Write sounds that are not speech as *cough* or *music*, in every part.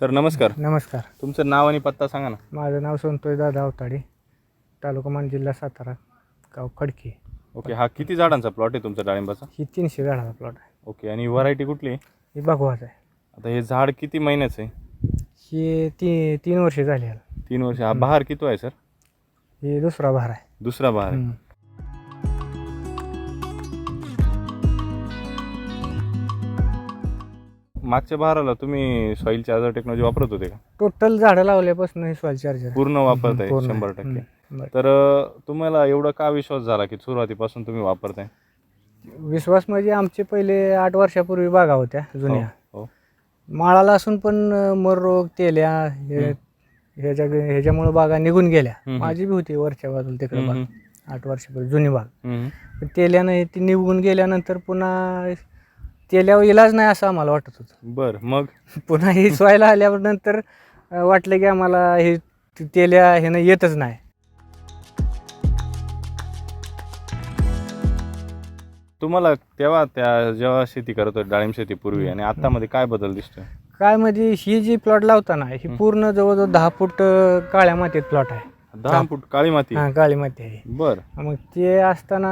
Sir नमस्कार. नमस्कार. तुमचं नाव आणि पत्ता सांगा ना. माझं नाव संतोष दादा अवताडे तालुका मान जिल्हा सातारा गाव खडकी. ओके हा किती झाडांचा प्लॉट आहे तुमचा डाळिंबाचा? ही तीनशे झाडाचा प्लॉट आहे. ओके आणि व्हरायटी कुठली आहे? ही भगवाच आहे. आता हे झाड किती महिन्याचं आहे? ही ती तीन वर्षे झाली तीन वर्ष. हा बहार किती आहे सर? ही दुसरा भार आहे. दुसरा बहार आहे. हम्म. मागच्या बहाराला तुम्ही सॉईल चार्जर टेक्नॉलॉजी वापरत होते का? टोटल झाडं लावल्यापासून हे सॉईल चार्जर पूर्ण वापरताय शंभर टक्के. तर अं, तुम्हाला एवढा का विश्वास झाला की सुरुवातीपासून तुम्ही वापरताय? विश्वास म्हणजे आमचे पहिले आठ वर्षापूर्वी बागा होत्या जुन्या. हो माळाला असून पण अं, मर रोग तेल्या हे ह्याच्या ह्याच्यामुळे बागा निघून गेल्या. हम्म. माझी बी होती वरच्या बाजूला तिकडे हम्म, बाग. आठ वर्षापूर्वी जुनी बाग. हम्म. पण तेल्यानं ती निघून गेल्यानंतर पुन्हा तेल्यावर इलाज नाही असं आम्हाला वाटत होतं. बर मग? पुन्हा ही सोयला आल्यावर नंतर अं, वाटलं की आम्हाला हे ते- तेल्या ह्यानं येतच नाही. तुम्हाला तेव्हा त्या जेव्हा शेती करत होते डाळिंब शेती पूर्वी आणि आता मध्ये काय बदल दिसतोय? काय म्हणजे ही जी प्लॉट लावताना ही पूर्ण जवळजवळ दहा फूट अं, काळ्या मातीत प्लॉट आहे. दहा फूट काळी माती हा काळी माती आहे. बर. मग ते असताना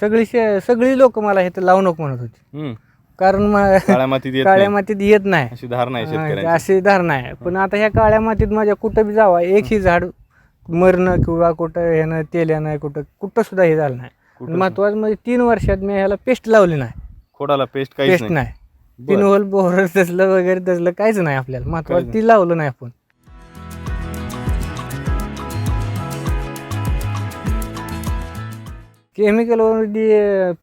सगळी शे सगळी लोक मला हे तर लावू नको म्हणत होती. हम्म. कारण म- काळ्या मातीत येत *laughs* काळ्या नाही. मातीत येत नाही. अशी धारणा आहे हा, शेतकऱ्यांची. अशी धारणा आहे. पण आता ह्या काळ्या मातीत माझ्या कुठं बी जावा एकही झाड मरणं किंवा कुठं ह्यानं तेल्यानं कुठं कुठं सुद्धा हे झालं नाही. कुठं महत्वाचं म्हणजे तीन वर्षात मी ह्याला पेस्ट लावली नाही. खोडाला पेस्ट काहीच पेस्ट नाही. नाही. तीन होल बोर तसलं वगैरे तसलं काहीच नाही आपल्याला. महत्वाचं ती लावलं नाही आपण. केमिकल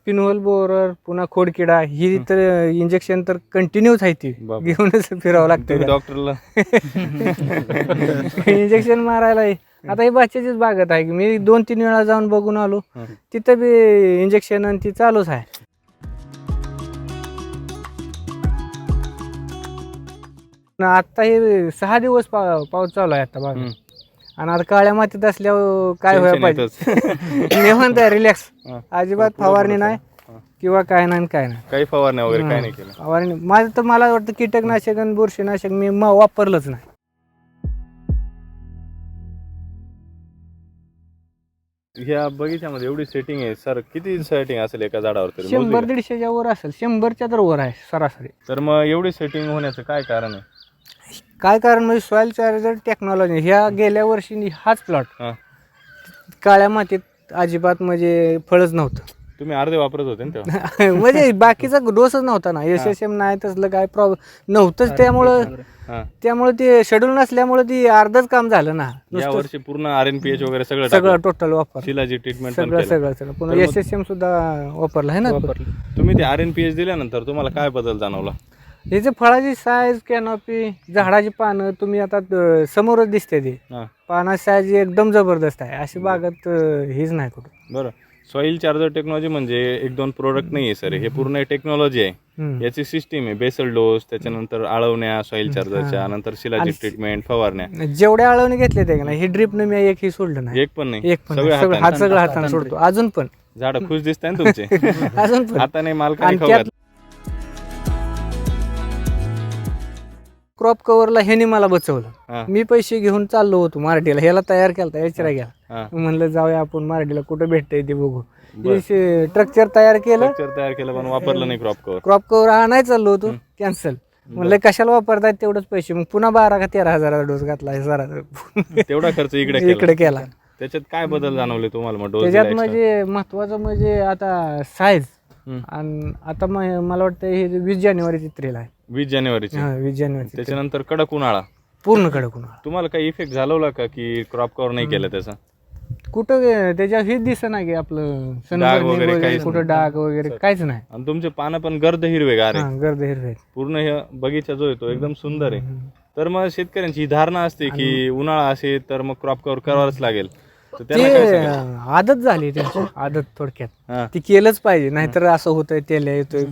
पिनहोल बोरर पुन्हा खोडकिडा ही तर इंजेक्शन तर कंटिन्यूच आहे ती. घेऊनच फिरावं लागतं डॉक्टरला इंजेक्शन *laughs* मारायला हे. आता ही बाच्याचीच बागत आहे की मी दोन तीन वेळा जाऊन बघून आलो. तिथं बी इंजेक्शन आणि ती चालूच आहे न आता हे सहा दिवस पा- पाऊस चालू आहे आता बघा हम्म. आणि आता काळ्या मातीत असल्यावर काय व्हायला पाहिजे? *laughs* निवांत आहे रिलॅक्स. *laughs* अजिबात फवारणी नाही. किंवा काय नाही आणि काय नाही. काही फवारण्या वगैरे काही नाही केलं फवारणी माझं तर मला वाटतं कीटकनाशक आणि बुरशीनाशक मी वापरलंच नाही. ह्या बगीच्यामध्ये एवढी सेटिंग आहे. सर किती सेटिंग असेल एका झाडावर तरी? शंभर? दीडशेच्या वर असेल. शंभरच्या तर वर आहे सरासरी. तर मग एवढी सेटिंग होण्याचं काय कारण आहे? काय कारण म्हणजे सॉईल चार्जर टेक्नॉलॉजी ह्या गेल्या वर्षी हाच प्लॉट हा. काळ्या मातीत अजिबात म्हणजे फळच नव्हतं. तुम्ही अर्धे वापरत होते ना तेव्हा. *laughs* म्हणजे बाकीचा डोसच नव्हता ना. एस एस एम नाही तसलं काय प्रॉब्लेम नव्हतंच त्यामुळं हा. त्यामुळे ते शेड्यूल नसल्यामुळे ती अर्धच काम झालं ना. या नुसतं वर्षी पूर्ण आर एन पी एच वगैरे सगळं सगळं टाकलं. टोटल वापर. शिलाजी ट्रीटमेंट पण सगळं केलं. सगळं सगळं. पुन्हा तर मग- एस एस एम सुद्धा वापरलं आहे ना? तुम्ही ते आर एन पी एच दिल्यानंतर तुम्हाला काय बदल जाणवला? हे जे फळाची साईज कॅनॉपी झाडाची पानं तुम्ही आता अं, समोरच दिसते ती. हा. पानाची साईज एकदम जबरदस्त आहे. अशी बागत अं, हेच नाही कुठं. बरं. सॉईल चार्जर टेक्नॉलॉजी म्हणजे एक दोन प्रोडक्ट नाही आहे सर हे पूर्ण टेक्नॉलॉजी आहे. हम्म. याची सिस्टीम आहे. बेसल डोस त्याच्यानंतर आळवण्या सॉईल चार्जरच्या नंतर शिलाची आणि- ट्रीटमेंट फवारण्या. जेवढ्या आळवणी घेतले ते नाही हे ड्रिपनं मी एकही सोडलं नाही. एक पण नाही. एक पण सगळे नाही. सगळं हाताने. हात सगळं हाताने सोडतो. अजून पण. झाड खुश दिसत ना तुमचे? *laughs* अजून पण. हाताने मालकाने आणि खाऊ त्यात घातलं. क्रॉप कव्हरला ह्याने मला बचवलं हा, मी पैसे घेऊन चाललो होतो मराठीला. ह्याला तयार केला याच्याला गेला. हा. म्हणलं जाऊया आपण मराठीला कुठं भेटतंय ते बघू. स्ट्रक्चर तयार केलं. तयार केलं पण वापरलं नाही क्रॉप कव्हर क्रॉप कव्हर आणायला चाललो होतो कॅन्सल म्हणलं कशाला वापरतायत तेवढंच पैसे? मग पुन्हा बारा का तेरा हजाराचा डोस घातला हे जरा *laughs* तेवढा खर्च इकडे इकडे केला. त्याच्यात काय बदल जाणवले तुम्हाला मग त्याच्यात म्हणजे महत्वाचं म्हणजे आता साईज. आणि आता मला वाटतं हे वीस जानेवारीची त्रेल आहे. वीस जानेवारीची. हा वीस जानेवारीची. त्याच्यानंतर कडक उन्हाळा. पूर्ण कडक उन्हाळा. तुम्हाला काही इफेक्ट जाणवला का की क्रॉप कव्हर नाही केलं त्याचा? कुठं गे- त्याच्यावर हेच दिसत नाही की आपलं sunburn वगैरे वगैरे काहीच कुठं डाग वगैरे काहीच नाही. आणि तुमचे पानं पण गर्द हिरवेगार आहे हा गर्द हिरवे पूर्ण हे बगीचा जो आहे तो एकदम सुंदर आहे. तर मग शेतकऱ्यांची ही धारणा असते की उन्हाळा असेल तर मग क्रॉप कव्हर करावंच लागेल. तर त्याला काय ते सांगाल? आदत झाली त्यांची आदत थोडक्यात. हा. ती केलंच पाहिजे नाहीतर असं होतंय तेल्या येतोय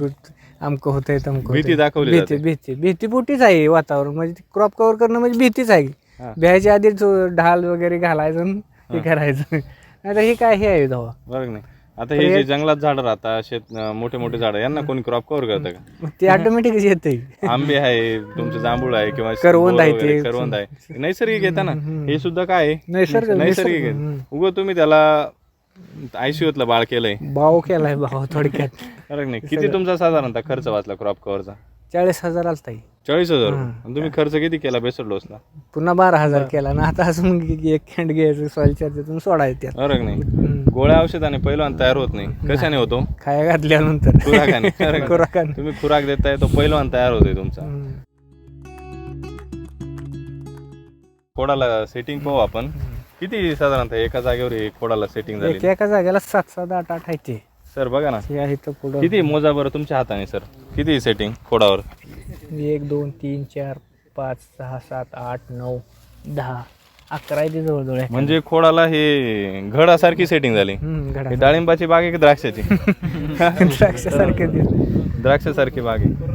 अमकं होतंय तमकं भीती होतंय. दाखवली भीती भीती भीतीपोटीच आहे वातावरण. म्हणजे क्रॉप कव्हर करणं म्हणजे भीतीच आहे. भ्यायच्या आधी ढाल वगैरे घालायचं आणि हे करायचं. नाही तर हे काय हे आहे धावा बरं नाही? आता हे जे जंगलात झाडं राहतात शेत मोठे मोठे झाडं यांना कोणी क्रॉप कव्हर करतं का? मग ते ऑटोमॅटिकच येते आंबे आहे तुमचं जांबूळ आहे किंवा करवंद आहे बोर वगैरे, ते. करवंद आहे. नैसर्गिक येतं ना. हे सुद्धा काय आहे? नैसर्ग नैसर्गिक आहे. उगं तुम्ही त्याला आयसीयूतलं बाळ केलंय. भाव केलाय भाव थोडक्यात. नाही. किती तुमचा साधारणतः खर्च वाचला क्रॉप कव्हरचा चाळीस हजार आलता. चाळीस हजार? आणि तुम्ही खर्च किती केला बेसर डोसला पुन्हा बारा हजार केला ना. आता अजून एक खंड घ्यायचं सॉइल चार्जर सोडायचं त्यात. फरक नाही. गोळ्या औषधाने पहिलवान तयार होत नाही. कशाने होतो? खाया घातल्यानंतर. खुराकाने. *laughs* नाही. तुम्ही खुराक देताय तो पहिलवान तयार होतोय तुमचा. हम्म. खोडाला सेटिंग पाहू आपण. किती साधारणतः एका जागेवर हे खोडाला सेटिंग झाली एक एका जागेला सात सात आठ आठ आहे ते. सर बघा ना. हे आहे तर पुढं. किती मोजा बरं तुमच्या हाताने सर? किती सेटिंग खोडावर? एक दोन तीन चार पाच सहा सात आठ नऊ दहा अकरा आहे ते जवळजवळ आहे. म्हणजे खोडाला हे घडासारखी सेटिंग झाली. हम्म, घडा हे डाळिंबाची बाग आहे की द्राक्षाची? *laughs* द्राक्षासारखे दिसले. द्राक्षासारखी बाग आहे.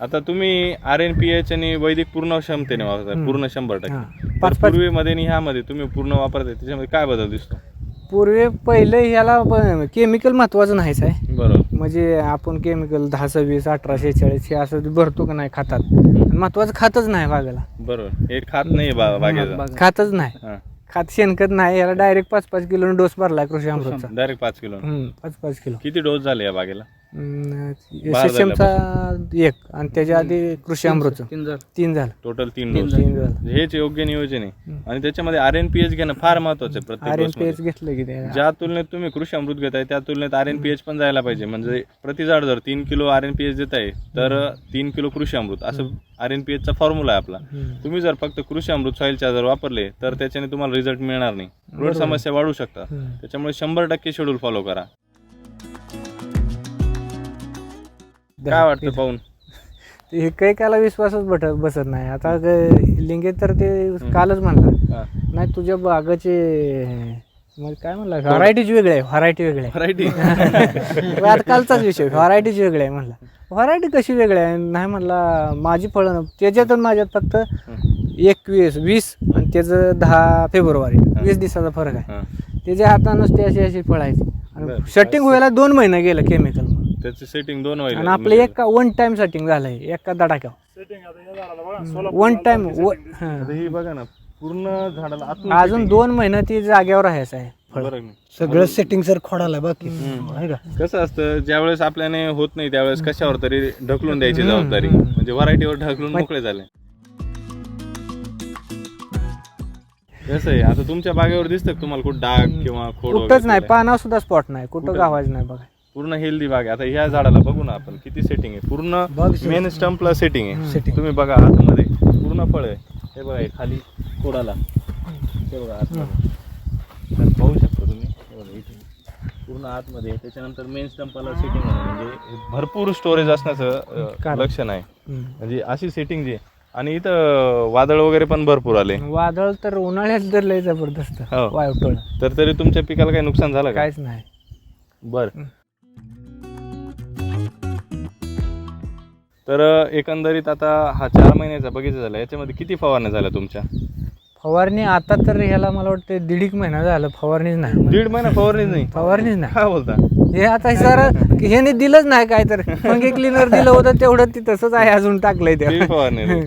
आता तुम्ही आर एन पी एच आणि वैदिक पूर्ण क्षमतेने वापरता पूर्ण शंभर. टक्के. तर पूर्वीमध्ये आणि ह्यामध्ये तुम्ही पूर्ण वापरताय त्याच्यामध्ये काय बदल दिसतो? पूर्वी पहिले ह्याला केमिकल महत्वाचं नाहीच आहे. बरोबर. म्हणजे आपण केमिकल दहा सव्वीस अठरा शेहेचाळीस हे असं भरतो का नाही खातात. आणि महत्वाचं खातच नाही बागाला. बरोबर. हे खात नाही बा बागेचा. खातच नाही. खात शेणखत नाही याला डायरेक्ट पाच पाच किलो डोस भरलाय कृषी अमृतचा. डायरेक्ट पाच किलो. हम्म, पाच पाच किलो. किती डोस झाले या बागेला? हम्म, बारा SSM चा एक आणि त्याच्या आधी कृषी अमृतचं तीन झालं. टोटल तीन डोस तीन झालं. हेच योग्य नियोजन आहे. आणि त्याच्यामध्ये आर एन पी एच घेणं फार महत्वाचं आहे प्रत्येक आर एन पी. एच घेतलं की ते ज्या तुलनेत तुम्ही कृषी अमृत घेताय त्या तुलनेत आर एन पी एच पण जायला पाहिजे. म्हणजे प्रति झाड जर तीन kilo R N P H देताय तर तीन किलो कृषी अमृत. असं आर एन पी एचचा फॉर्म्युला आहे आपला. तुम्ही जर फक्त कृषी अमृत सॉईलच्या जर वापरले तर त्याच्याने तुम्हाला रिझल्ट मिळणार नाही. उलट समस्या वाढू शकतात. त्याच्यामुळे शंभर टक्के शेड्यूल फॉलो करा. काय वाटतं पाहून? *laughs* हे काही काला विश्वासच बट बसत नाही. आता लिंगे तर ते कालच म्हणला. नाही तुझ्या बागाचे मग काय म्हणला? व्हरायटीज वेगळे आहे व्हरायटी वेगळे. आहे व्हरायटी *laughs* आता कालचाच विषय व्हरायटीज वेगळे आहे म्हणला. व्हरायटी कशी वेगळी आहे? नाही म्हणला माझी फळं त्याच्यात आणि माझ्यात फक्त एकवीस वीस आणि त्याचं दहा फेब्रुवारी. वीस दिवसाचा फरक आहे. त्याच्या हातानंच ते अशी अशी फळं आहेत. बरं. आणि सेटिंग व्हायला दोन महिने गेलं केमिकल त्याचे सेटिंग दोन होईल आणि आपलं एका वन टाइम सेटिंग झालंय एका दडाक्या वन टाइम आता ही बघा ना पूर्ण झाडाला आतून अजून दोन महिने ती जागेवर राहायचं आहे फळ. बरं का? सगळं सेटिंग सर खोडाला बाकी आहे. का? कसं असतं ज्यावेळेस आपल्याने होत नाही त्यावेळेस कशावर तरी ढकलून द्यायची जबाबदारी. म्हणजे व्हरायटीवर ढकलून मोकळे झाले. कसं आहे आता तुमच्या बागेवर दिसतं का तुम्हाला कुठं डाग किंवा खोड कुठंच वगैरे नाही? पानावर सुद्धा स्पॉट नाही कुठं? गावाच नाही बघा. पूर्ण हेल्दी बाग आहे. आता ह्या झाडाला बघू ना आपण किती सेटिंग आहे. पूर्ण मेन स्टंपला सेटिंग आहे. तुम्ही बघा आतमध्ये पूर्ण फळ आहे. हे बघा हे खाली खोडाला हे बघा आतमध्ये. पाहू शकता तुम्ही. हे बघा इथे. पूर्ण आतमध्ये आहे. त्याच्यानंतर मेन स्टंपाला सेटिंग आहे. म्हणजे भरपूर स्टोरेज असण्याचं. लक्षण आहे. म्हणजे अशी सेटिंग जी आहे. आणि इथं वादळ वगैरे पण भरपूर आले. वादळ तर उन्हाळ्यात तर लय जबरदस्त. हो. तर तरी तुमच्या पिकाला काही नुकसान झालं काहीच नाही. बर. तर एकंदरीत आता हा चार महिन्याचा बगीचा झाला. याच्यामध्ये किती फवारण्या झाल्या तुमच्या? फवारणी आता तर ह्याला मला वाटतं दीड एक महिना झाला. फवारणीच नाही. दीड महिना फवारणीच नाही? फवारणीच नाही. काय बोलता? हे आता सर ह्याने दिलंच नाही काय तर. फंगी क्लिनर दिलं होतं तेवढं ते तसंच आहे अजून टाकलंय ते दीड फवारणी नाही.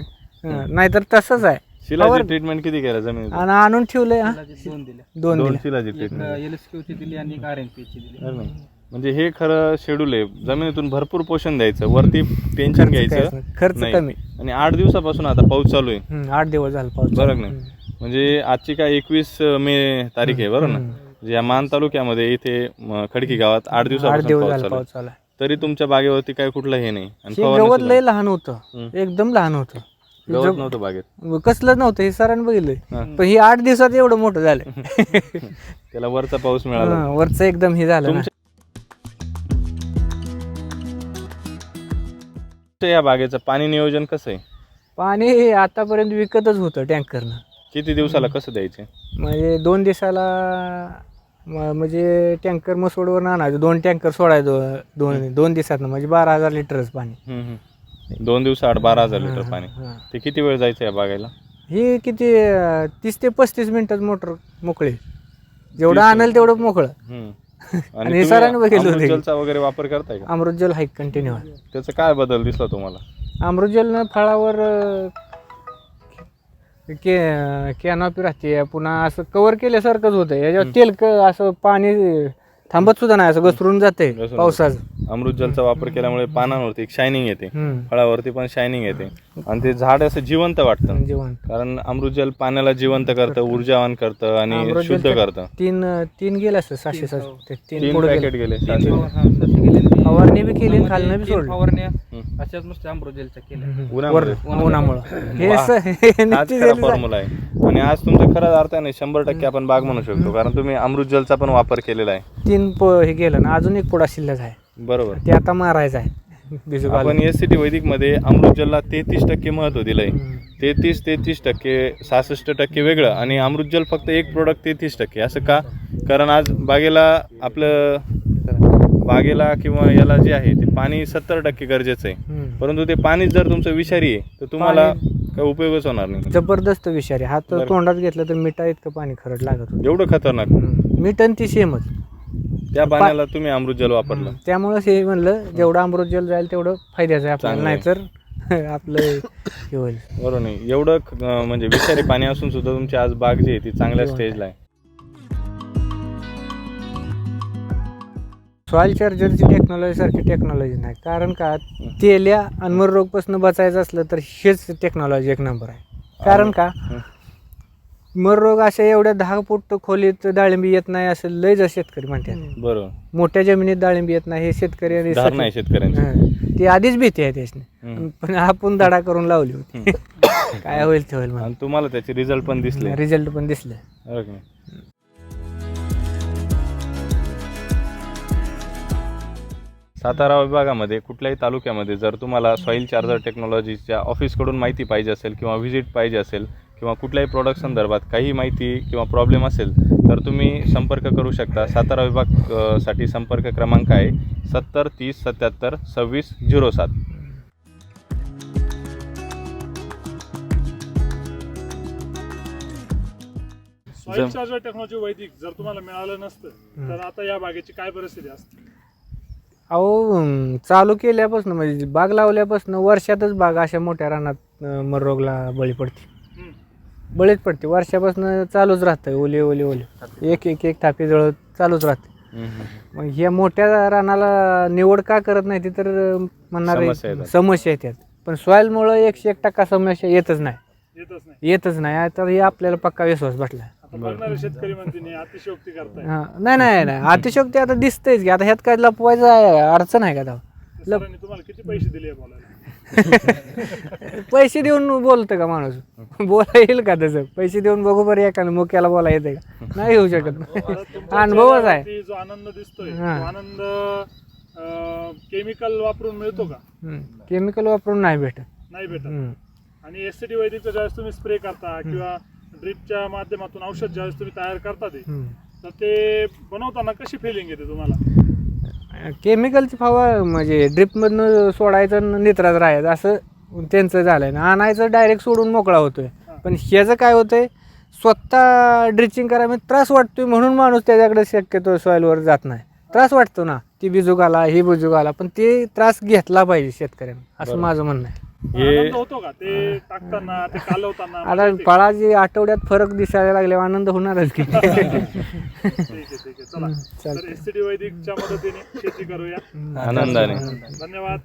नाहीतर तसंच आहे. शिलाची ट्रीटमेंट किती केलं जमिनीत? आणि आणून ठेवलंय हा? दोन दिले. दोन शिलाची ट्रीटमेंट दिली आणि एक आर एन पी ची दिली. म्हणजे हे खरं शेड्यूल आहे. जमिनीतून भरपूर पोषण द्यायचं. वरती टेन्शन घ्यायचं. खर्च नाही. कमी. आणि आठ दिवसापासून आता पाऊस चालू आहे. हम्म, आठ दिवस झाला पाऊस बरं नाही? म्हणजे आजची काय एकवीस मे तारीख आहे बरं ना? म्हणजे या मान तालुक्यामध्ये इथे म, खडकी गावात आठ आठ दिवसापासून दिवस पाऊस झाला चालू आहे. पाऊस आहे. तरी तुमच्या बागेवरती काय कुठलं हे नाही. आणि हे फवारणी गवत सुद्धा लय लहान होतं. हम्म. एकदम लहान होतं. गवत नव्हतं बागेत. कसलं नव्हतं हे सरांनी बघितलंय. हा. पण ही आठ दिवसात एवढं मोठं झालं. *laughs* त्याला वरचा पाऊस मिळाला. वरचं एकदम हे झालं ना. तुमच्या तुमच्या या बागेचं? पाणी नियोजन कसं आहे? पाणी आतापर्यंत विकतच होतं टँकरनं. किती दिवसाला कसं द्यायचे? म्हणजे दोन दिवसाला म- म्हणजे टँकर मसोडवर आणायचं. दोन टँकर सोडायचं दोन दोन दिवसात म्हणजे बारा हजार लिटरच पाणी. हम्म, हम्म. दोन दिवसाआड बारा हजार लिटर पाणी. हा. ते किती वेळ जायचं या बागेला? ही किती अं, तीस ते पस्तीस मिनिटात मोटर मोकळी. जेवढं आणेल तेवढं मोकळं. हम्म. आणि तुम्ही सरांनी बघितलं होतं. अमृतजलचा वगैरे वापर करताय का? अमृतजल हाईक कंटिन्यू आहे. त्याचा काय बदल दिसला तुम्हाला? अमृतजलनं फळावर अं, के कॅनॉपी राहते. पुन्हा असं कव्हर केल्यासारखंच होतं याच्यावर तेलक असं पाणी थांबत सुद्धा नाही असं घसरून जाते घसरून पावसाचं. अमृतजलचा वापर केल्यामुळे पानांवरती एक शायनिंग येते. हम्म. फळावरती पण शायनिंग येते. आणि ते झाड असं जिवंत वाटतं. जेवण कारण अमृतजल पाण्याला जिवंत करतं ऊर्जावान करतं आणि शुद्ध करतं. तीन तीन गेले असतं सहाशे सहाशे. ते तीन तीन पुढे पॅकेट गेले. हा, गेले. फवारणी बी केली, म्हणजे खालनं बी तीन सोडलं. फवारण्या. अशाच नुसत्या अमृतजलच्या केल्या. उन्हामुळं. *laughs* हे. स- हे खरा झाली फॉर्म्युला आहे. आणि आज तुमचं खरंच अर्थाने शंभर टक्के आपण बाग म्हणू शकतो. कारण तुम्ही अमृतजलचा पण वापर केलेला आहे. तीन प- हे गेलं ना अजून एक पोडा शिल्लक आहे. बरोबर. ते आता मारायचं आहे. बिजू आपण एस सी टी वैदिकमध्ये अमृतजलला तेहतीस टक्के महत्त्व दिलंय. हम्म. तेहतीस तेहतीस टक्के सहासष्ट टक्के वेगळं. आणि अमृतजल फक्त एक प्रोडक्ट तेहतीस टक्के. असं का? कारण आज बागेला आपलं बागेला किंवा याला जे आहे ते पाणी सत्तर टक्के गरजेचं आहे. परंतु ते पाणीच जर तुमचं विषारी आहे तर तुम्हाला काही उपयोगच होणार नाही. जबरदस्त विषारी हात बरं. तोंडात घेतलं तर मिठा इतकं पाणी खरड लागत होतं. एवढं खतरनाक. मीठ आणि ती सेमच. त्या पाण्याला तुम्ही अमृतजल वापरलं. त्यामुळं हे म्हणलं जेवढं अमृतजल जाईल तेवढं फायद्याचं आहे आपल्याला. नाहीतर *laughs* आपलं हे होईल. बरोबर नाही. एवढं अं, म्हणजे विषारी पाणी असून सुद्धा तुमची आज बाग जी आहे ती चांगल्या स्टेजला आहे. सॉईल चार्जरची टेक्नॉलॉजी सारखी टेक्नॉलॉजी नाही. कारण का? तेल्या आणि मर रोगपासून बचायचं असलं तर हेच टेक्नॉलॉजी एक नंबर आहे. कारण का? मर रोग अशा एवढ्या दहा फूट खोलीत डाळिंबी येत नाही असं लय जर शेतकरी म्हणतात. बरोबर. मोठ्या जमिनीत डाळिंबी येत नाही हे शेतकरी हं. ती आधीच भीती आहे त्याची. पण आपण धडा करून लावली होती. काय होईल ते होईल आणि तुम्हाला त्याचे रिझल्ट पण दिसले. रिझल्ट पण दिसले. सातारा विभागामध्ये कुठल्याही तालुक्यामध्ये जर तुम्हाला सॉईल चार्जर टेक्नॉलॉजीच्या ऑफिसकडून माहिती पाहिजे असेल किंवा व्हिजिट पाहिजे असेल किंवा कुठल्याही प्रोडक्ट संदर्भात काही माहिती किंवा प्रॉब्लेम असेल तर तुम्ही संपर्क करू शकता. सातारा विभागसाठी संपर्क क्रमांक आहे सत्तर तीस सत्याहत्तर सव्वीस झिरो सात. सॉइल जम- चार्जर टेक्नॉलॉजी वैदिक जर तुम्हाला मिळालं नसतं तर आता या बागेची काय परिस्थिती असते? अहो चालू केल्यापासून म्हणजे बाग लावल्यापासून वर्षातच बाग अशा मोठ्या रानात अं, मर रोगला बळी पडते. बळीच पडते. वर्षापासून चालूच राहतं ओले ओले ओले. एक एक एक थापी जळत चालूच राहते. मग ह्या मोठ्या रानाला निवड का करत नाही ती तर म्हणणार समस्या येतात. पण सॉईलमुळं एकशे एक टक्का समस्या येतच नाही. येतच नाही. तर हे आपल्याला पक्का विश्वास बसला. बघणारे शेतकरी म्हणते नाही अतिशयोक्ती करताय. हा नाही नाही नाही अतिशोक्ती आता दिसतेच की आता ह्यात काय लपवायचं आहे, अडचण आहे का तेव्हा? तर सरांनी तुम्हाला किती पैसे दिले बोलायला? *laughs* पैसे देऊन बोलतं का माणूस? बोला येईल का तसं पैसे देऊन बघू बरं एखादं मुक्याला बोला येते का? नाही येऊ शकत. तुमच्या अनुभवच आहे. चेहऱ्यावरती जो आनंद दिसतोय हा. तो आनंद केमिकल वापरून मिळतो का? केमिकल वापरून नाही भेटत. नाही भेटत. हम्म. आणि एस सी टी वैदिकचा ज्यावेळेस तुम्ही स्प्रे करता किंवा ड्रिपच्या माध्यमातून औषध ज्यावेळेस तुम्ही तयार करता ते. तर ते बनवताना कशी फिलिंग येते तुम्हाला? केमिकलची फवा म्हणजे ड्रिपमधनं सोडायचं आणि नित्रात राहायचं असं त्यांचं झालंय. ना आणायचं डायरेक्ट सोडून मोकळा होतोय. पण ह्याचं काय होतंय स्वतः ड्रिचिंग करायला त्रास वाटतोय म्हणून माणूस त्याच्याकडे शक्यतो सॉईलवर जात नाही. त्रास वाटतो ना ती बिजूक आला ही बिजूक आला पण ते त्रास घेतला पाहिजे शेतकऱ्यांना असं. माझं म्हणणं आहे. हे आनंद होतो का? ते टाकताना ते कालवताना आता मजा येते का? फळाची आठवड्यात फरक दिसायला लागल्यावर आनंद होणारच की. *laughs* ठीक आहे ठीक आहे. चला. चालतंय. तर एस टी वैदिकच्या मदतीने शेती करूया. आनंदाने. धन्यवाद.